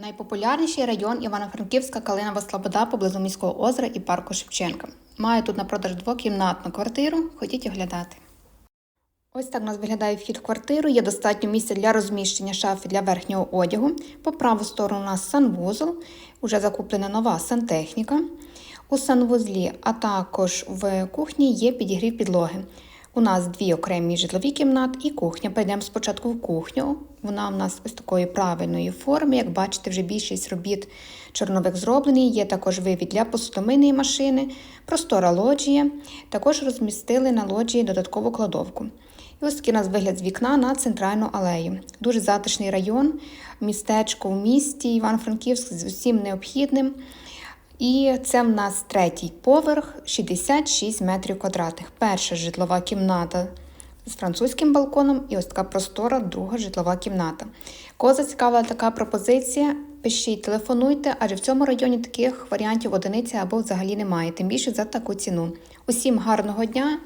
Найпопулярніший район Івано-Франківська Калинова Слобода поблизу міського озера і парку Шевченка. Має тут на продаж двокімнатну квартиру. Ходіть оглядати. Ось так у нас виглядає вхід в квартиру. Є достатньо місця для розміщення шафи для верхнього одягу. По праву сторону у нас санвузол, уже закуплена нова сантехніка. У санвузлі, а також в кухні є підігрів підлоги. У нас дві окремі житлові кімнати і кухня. Перейдемо спочатку в кухню. Вона у нас ось такої правильної форми. Як бачите, вже більшість робіт чорновик зроблені. Є також вивід для посудомийної машини, простора лоджія. Також розмістили на лоджії додаткову кладовку. І ось такий у нас вигляд з вікна на центральну алею. Дуже затишний район, містечко в місті Івано-Франківськ з усім необхідним. І це в нас третій поверх, 66 метрів квадратних. Перша житлова кімната з французьким балконом і ось така простора, друга житлова кімната. Кого зацікавила така пропозиція, пишіть, телефонуйте, адже в цьому районі таких варіантів одиниці або взагалі немає, тим більше за таку ціну. Усім гарного дня!